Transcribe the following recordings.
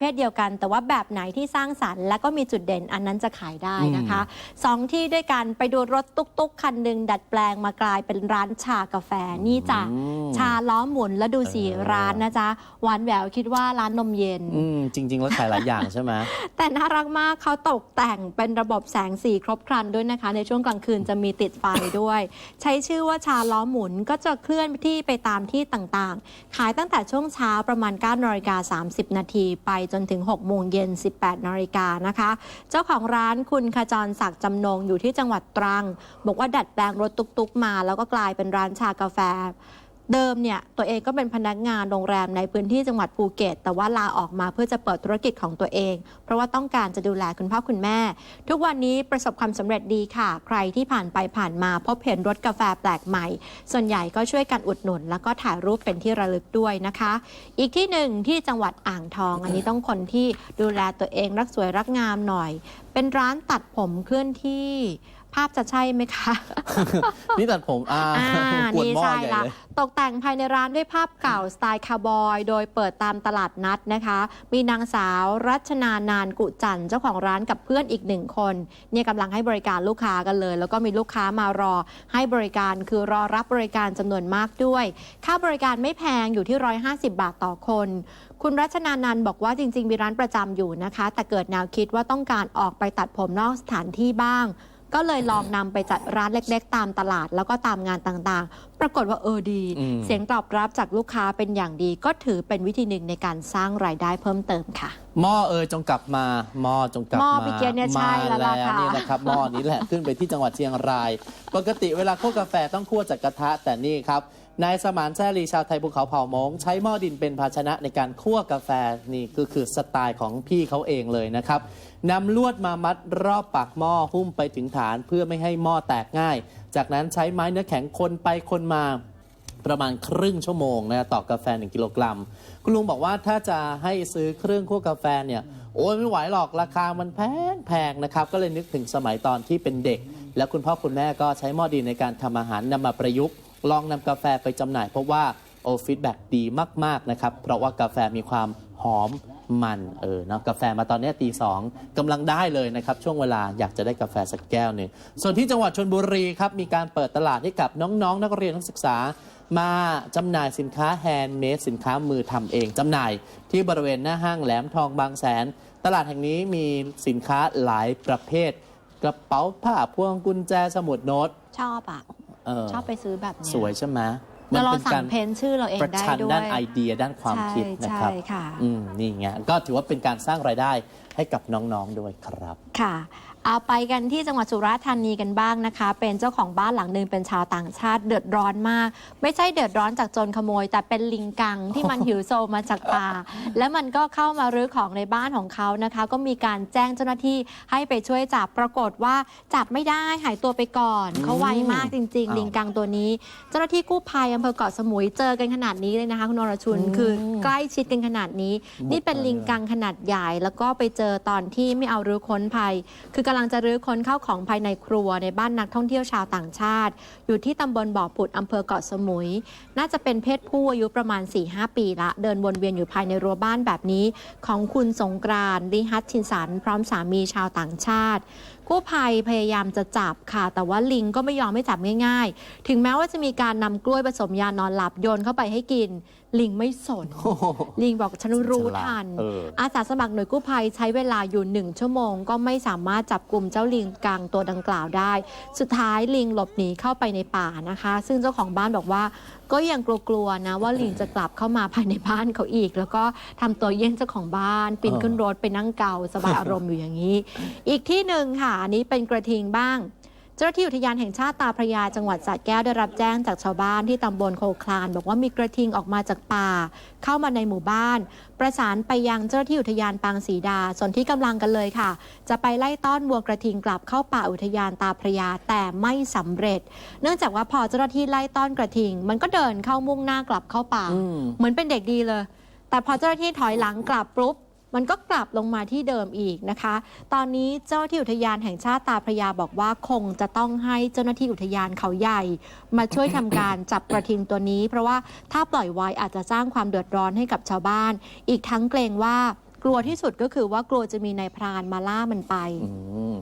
เพศเดียวกันแต่ว่าแบบไหนที่สร้างสรรค์ และก็มีจุดเด่นอันนั้นจะขายได้นะคะสองที่ด้วยกันไปดูรถตุ๊กๆ คันหนึ่งดัดแปลงมากลายเป็นร้านชากาแฟนี่จ้ะอืมชาล้อหมุนแล้วดูสีเออร้านนะจ๊ะหวานแหววคิดว่าร้านนมเย็นอืมจริง ๆ แล้วขายหลายอย่างใช่ไหมแต่น่ารักมากเขาตกแต่งเป็นระบบแสงสีครบครันด้วยนะคะ ในช่วงกลางคืนจะมีติดไฟด้วย ใช้ชื่อว่าชาล้อหมุนก็จะเคลื่อนที่ไปตามที่ต่างๆ ขายตั้งแต่ช่วงเช้าประมาณ9นาฬิกา30นาทีไปจนถึง 6 โมงเย็น 18 นาฬิกานะคะ เจ้าของร้านคุณขจรศักดิ์จำนงอยู่ที่จังหวัดตรัง บอกว่าดัดแปลงรถตุกๆมา แล้วก็กลายเป็นร้านชากาแฟ เดิมเนี่ยตัวเองก็เป็นพนักงานโรงแรมในพื้นที่จังหวัดภูเก็ต แต่ว่าลาออกมาเพื่อจะเปิดธุรกิจของตัวเอง เพราะว่าต้องการจะดูแลคุณพ่อคุณแม่ ทุกวันนี้ประสบความสำเร็จดีค่ะ ใครที่ผ่านไปผ่านมาพบเห็นรถกาแฟแปลกใหม่ ส่วนใหญ่ก็ช่วยกันอุดหนุน แล้วก็ถ่ายรูปเป็นที่ระลึกด้วยนะคะ อีกที่หนึ่งที่จังหวัดอ่างทอง อันนี้ต้องคนที่ดูแลตัวเองรักสวยรักงามหน่อย เป็นร้านตัดผมเคลื่อนที่ ภาพจะใช่ไหมคะ นี่ตัดผมอ่าอ่ากวนนี่หม้อใช่ใหญ่ละเลย ตกแต่งภายในร้านด้วยภาพเก่าสไตล์คาวบอย โดยเปิดตามตลาดนัดนะคะ มีนางสาวรัชนานานกุจันทร์เจ้าของร้านกับเพื่อนอีกหนึ่งคน เนี่ยกำลังให้บริการลูกค้ากันเลย แล้วก็มีลูกค้ามารอให้บริการคือรอรับบริการจำนวนมากด้วย ค่าบริการไม่แพงอยู่ที่ 150 บาทต่อคน คุณรัชนานันท์บอกว่าจริง ๆ มีร้านประจำอยู่นะคะ แต่เกิดแนวคิดว่าต้องการออกไปตัดผมนอกสถานที่บ้าง ก็เลยลองนำไปจัดร้านเล็กๆ ตามตลาดแล้วก็ตามงานต่างๆ ปรากฏว่าเออดี อืม เสียงตอบรับจากลูกค้าเป็นอย่างดี ก็ถือเป็นวิธีหนึ่งในการสร้างรายได้เพิ่มเติมค่ะ หม้อเอยจงกลับมาหม้อจงกลับหม้อมาพี่เกียร์เนี่ยใช่มาแล้วล่ะค่ะ นี่แหละครับหม้อนี้แหละขึ้นไปที่จังหวัดเชียงราย ปกติเวลาคั่วกาแฟต้องคั่วจากกระทะแต่นี่ครับนายสมานแซ่ลีชาวไทยภูเขาเผ่ามง ใช้หม้อดินเป็นภาชนะในการคั่วกาแฟนี่ก็คือสไตล์ของพี่เขาเองเลยนะครับนำลวดมามัดรอบปากหม้อหุ้มไปถึงฐานเพื่อไม่ให้หม้อแตกง่าย จากนั้นใช้ไม้เนื้อแข็งคนไปคนมา ประมาณครึ่งชั่วโมงนะต่อกาแฟ 1 กิโลกรัม คุณลุงบอกว่าถ้าจะให้ซื้อเครื่องคั่วกาแฟเนี่ยโอ้ยไม่ไหวหรอกราคามันแพงแพงนะครับ ก็เลยนึกถึงสมัยตอนที่เป็นเด็ก แล้วคุณพ่อคุณแม่ก็ใช้หม้อดินในการทำอาหารนำมาประยุกต์ ลองนำกาแฟไปจำหน่าย เพราะว่าโอ้ฟีดแบ็ดีมากๆนะครับ เพราะว่ากาแฟมีความหอมมันเออเนาะกาแฟมาตอนนี้ตีสองกำลังได้เลยนะครับ ช่วงเวลาอยากจะได้กาแฟสักแก้วหนึ่งส่วนที่จังหวัดชนบุรีครับมีการเปิดตลาดให้กับน้องๆนักเรียนนักศึกษา มาจำหน่ายสินค้าแฮนด์เมดสินค้ามือทำเองจำหน่ายที่บริเวณหน้าห้างแหลมทองบางแสน ตลาดแห่งนี้มีสินค้าหลายประเภท กระเป๋าผ้าพวงกุญแจสมุดโน้ตชอบอะเออชอบไปซื้อแบบเนี้สวยใช่ไหมแล้วเราเป็นสั่กางรเพ้นชื่อเราเองประได้ชันด้วยด้านไอเดียด้านความคิดนะครับใช่ค่ะอืมนี่ไงก็ถือว่าเป็นการสร้างรายได้ให้กับน้องๆด้วยครับ ค่ะ เอาไปกันที่จังหวัดสุราษฎร์ธานีกันบ้างนะคะ เป็นเจ้าของบ้านหลังหนึ่งเป็นชาวต่างชาติเดือดร้อนมาก ไม่ใช่เดือดร้อนจากโจรขโมย แต่เป็นลิงกังที่มันหิวโซมาจากป่า แล้วมันก็เข้ามารื้อของในบ้านของเขานะคะ ก็มีการแจ้งเจ้าหน้าที่ให้ไปช่วยจับปรากฏว่าจับไม่ได้หายตัวไปก่อนเขาไวมากจริงอ้าวๆลิงกังตัวนี้ เจ้าหน้าที่กู้ภัยอำเภอเกาะสมุยเจอกันขนาดนี้เลยนะคะคุณนรชุนอืมคือใกล้ชิดกันขนาดนี้บุกนี่เป็นลิงกังขนาดใหญ่ แล้วก็ไปเจอตอนที่ไม่เอารื้อค้นภัย คือกำลังจะรื้อค้นเข้าของภายในครัวในบ้านนักท่องเที่ยวชาวต่างชาติ อยู่ที่ตำบลบ่อผุดอำเภอเกาะสมุย น่าจะเป็นเพศผู้อายุประมาณ 4-5 ปีละ เดินวนเวียนอยู่ภายในรั้วบ้านแบบนี้ ของคุณสงกรานต์ลิฮัตชินสัน พร้อมสามีชาวต่างชาติ กู้ภัยพยายามจะจับค่ะ แต่ว่าลิงก็ไม่ยอมให้จับง่าย ๆ ถึงแม้ว่าจะมีการนำกล้วยผสมยานอนหลับโยนเข้าไปให้กินลิงไม่สน ลิงบอกฉันรู้ทัน เอออาสาสมัครหน่วยกู้ภัยใช้เวลาอยู่หนึ่งชั่วโมง ก็ไม่สามารถจับกลุ่มเจ้าลิงกังตัวดังกล่าวได้ สุดท้ายลิงหลบหนีเข้าไปในป่านะคะ ซึ่งเจ้าของบ้านบอกว่า ก็ยังกลัวๆนะว่าลิงจะกลับเข้ามาภายในบ้านเขาอีก แล้วก็ทำตัวเยี่ยงเจ้าของบ้านปีนขึ้นรถไปนั่งเกาสบายอารมณ์อยู่อย่างนี้ อีกที่หนึ่งค่ะอันนี้เป็นกระทิงบ้าง เจ้าหน้าที่อุทยานแห่งชาติตาพระยาจังหวัดสระแก้วได้รับแจ้งจากชาวบ้านที่ตำบลโคคลาน บอกว่ามีกระทิงออกมาจากป่า เข้ามาในหมู่บ้าน ประสานไปยังเจ้าหน้าที่อุทยานปางศรีดา ส่วนที่กำลังกันเลยค่ะ จะไปไล่ต้อนวัวกระทิงกลับเข้าป่าอุทยานตาพระยาแต่ไม่สำเร็จ เนื่องจากว่าพอเจ้าหน้าที่ไล่ต้อนกระทิง มันก็เดินเข้ามุ่งหน้ากลับเข้าป่าอืมเหมือนเป็นเด็กดีเลย แต่พอเจ้าหน้าที่ถอยหลังกลับปุ๊บ มันก็กลับลงมาที่เดิมอีกนะคะ ตอนนี้เจ้าหน้าที่อุทยานแห่งชาติตาพระยาบอกว่าคงจะต้องให้เจ้าหน้าที่อุทยานเขาใหญ่ มาช่วยทำการจับกระทิงตัวนี้ เพราะว่าถ้าปล่อยไว้อาจจะสร้างความเดือดร้อนให้กับชาวบ้าน อีกทั้งเกรงว่ากลัวที่สุดก็คือว่ากลัวจะมีนายพรานมาล่ามันไปอืม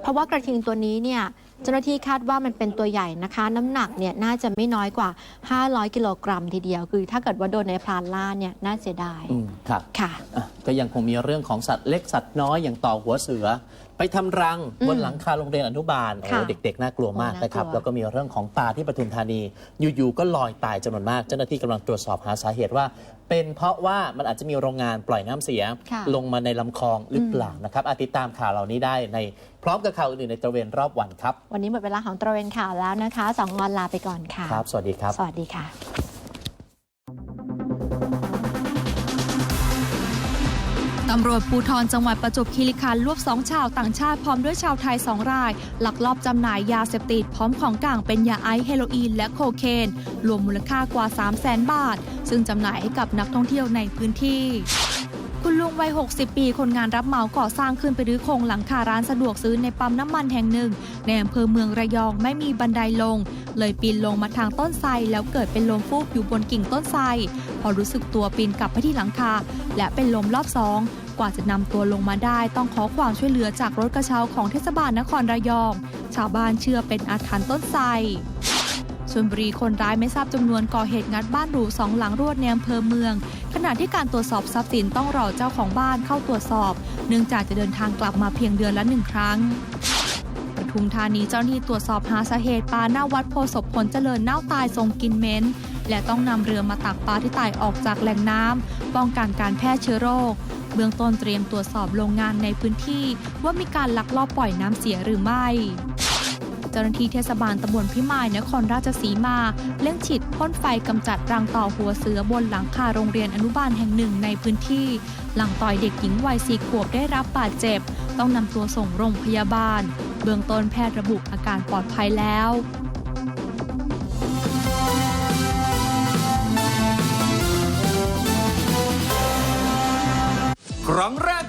เพราะว่ากระทิงตัวนี้เนี่ยเจ้าหน้าที่คาดว่ามันเป็นตัวใหญ่นะคะ น้ำหนักเนี่ยน่าจะไม่น้อยกว่า 500 กิโลกรัมทีเดียว คือถ้าเกิดว่าโดนในายพรานล่าเนี่ยน่าเสียดายอืมครับค่ะอะ ก็ยังคงมีเรื่องของสัตว์เล็กสัตว์น้อยอย่างต่อหัวเสือ ไปทำรังอืมบนหลังคาโรงเรียนอนุบาลโอ้ค่ะเด็กๆน่ากลัวมากโอ้น่ากลัวนะครับแล้วก็มีเรื่องของปลาที่ปทุมธานี อยู่ๆก็ลอยตายจำนวนมาก เจ้าหน้าที่กำลังตรวจสอบหาสาเหตุว่า เป็นเพราะว่ามันอาจจะมีโรงงานปล่อยน้ำเสีย ค่ะลงมาในลำคลองหรือเปล่านะครับอาติดตามข่าวเหล่านี้ได้ในพร้อมกับข่าวอื่นๆในตระเวนรอบวันครับวันนี้หมดเวลาของตระเวนข่าวแล้วนะคะสองออนลาไปก่อนค่ะ ครับ สวัสดีครับ สวัสดีค่ะ ตำรวจภูธรจังหวัดประจวบคีรีขันธ์รวบสองชาวต่างชาติพร้อมด้วยชาวไทยสองรายลักลอบจำหน่ายยาเสพติดพร้อมของกลางเป็นยาไอซ์เฮโรอีนและโคเคน รวมมูลค่ากว่า 3 0 0แสนบาท ซึ่งจำหน่ายให้กับนักท่องเที่ยวในพื้นที่ คุณลุงวัย 60 ปี คนงานรับเหมาก่อสร้างขึ้นไปรื้อโครงหลังคาร้านสะดวกซื้อในปั๊มน้ำมันแห่งหนึ่ง ในอำเภอเมืองระยองไม่มีบันไดลง เลยปีนลงมาทางต้นไทรแล้วเกิดเป็นลมฟูกอยู่บนกิ่งต้นไทรพอรู้สึกตัวปีนกลับไปที่หลังคา และเป็นลมรอบสองกว่าจะนำตัวลงมาได้ ต้องขอความช่วยเหลือจากรถกระเช้าของเทศบาลนครระยอง ชาวบ้านเชื่อเป็นอาถรรพ์ต้นไทรชลบุรีคนร้ายไม่ทราบจำนวนก่อเหตุงัดบ้านหรูสองหลังรวดในอำเภอเมือง ขณะที่การตรวจสอบทรัพย์สินต้องรอเจ้าของบ้านเข้าตรวจสอบ เนื่องจากจะเดินทางกลับมาเพียงเดือนละหนึ่งครั้งปทุมธานีเจ้าหน้าที่ตรวจสอบหาสาเหตุปลาหน้าวัดโพศพผลเจริญเน่าตายทรงกินเหม็นและต้องนำเรือมาตักปลาที่ตายออกจากแหล่งน้ำป้องกันการแพร่เชื้อโรค เบื้องต้นเตรียมตรวจสอบโรงงานในพื้นที่ ว่ามีการลักลอบปล่อยน้ำเสียหรือไม่ จ้าหน้าที่เทศบาลตำบลพิมายนครราชสีมาเร่งฉีดพ่นไฟกำจัดรังต่อหัวเสือบนหลังคาโรงเรียนอนุบาลแห่งหนึ่งในพื้นที่ หลังต่อยเด็กหญิงวัยสี่ขวบได้รับบาดเจ็บ ต้องนำตัวส่งโรงพยาบาล เบื้องต้นแพทย์ระบุอาการปลอดภัยแล้วครั้งแรก